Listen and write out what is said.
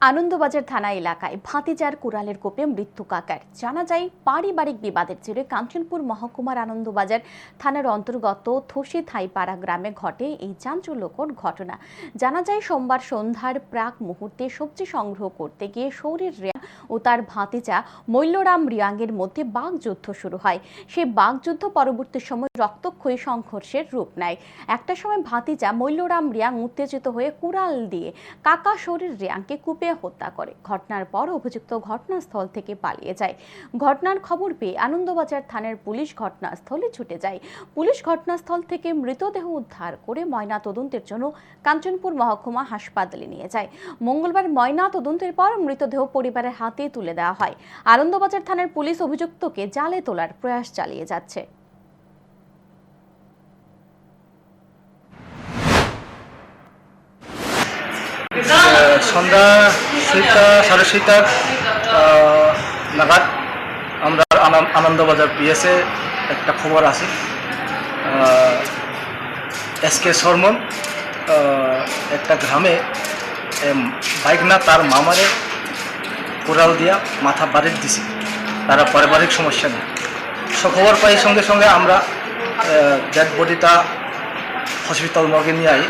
আনন্দবাজার থানা এলাকায় ভাতিজার কুড়ালের কোপে মৃত্যু কাকার। জানা যায়, পারিবারিক বিবাদের জেরে কাঞ্চনপুর মহকুমার আনন্দবাজার থানার অন্তর্গত থসি থাইপাড়া গ্রামে ঘটে এই চাঞ্চল্যকর ঘটনা। জানা যায়, সোমবার সন্ধ্যার প্রাক মুহূর্তে সবজি সংগ্রহ করতে গিয়ে শৌরের রিয়াং ও তার ভাতিজা মৈল্যরাম রিয়াংয়ের মধ্যে বাগযুদ্ধ শুরু হয়। সেই বাগযুদ্ধ পরবর্তী সময় রক্তক্ষয়ী সংঘর্ষের রূপ নেয়। একটা সময় ভাতিজা মৈল্যরাম রিয়াং উত্তেজিত হয়ে কুড়াল দিয়ে কাকা শরীর রিয়াংকে কুপিয়ে হত্যা করে। ঘটনার পর অভিযুক্ত ঘটনাস্থল থেকে পালিয়ে যায়। ঘটনার খবর পেয়ে আনন্দবাজার থানার পুলিশ ঘটনাস্থলে ছুটে যায়। পুলিশ ঘটনাস্থল থেকে মৃতদেহ উদ্ধার করে ময়না তদন্তের জন্য কাঞ্চনপুর মহকুমা হাসপাতালে নিয়ে যায়। মঙ্গলবার ময়না তদন্তের পর মৃতদেহ পরিবারের হাতে তুলে দেওয়া হয়। আনন্দবাজার থানার পুলিশ অভিযুক্তকে জালে তোলার প্রয়াস চালিয়ে যাচ্ছে। সন্ধ্যা ছয়টা সাড়ে ছয়টার আহ, নাগাদ আমরা আনন্দ- আনন্দবাজার পিএসে একটা খবর আছে। এস কে শর্মন একটা গ্রামে বাইক না তার মামারে কোরাল দিয়া মাথা বাড়ির দিছে। তারা পারিবারিক সমস্যা নেই। খবর পাই সঙ্গে সঙ্গে আমরা ডেড বডিটা হসপিটাল মর্গে নিয়ে আই।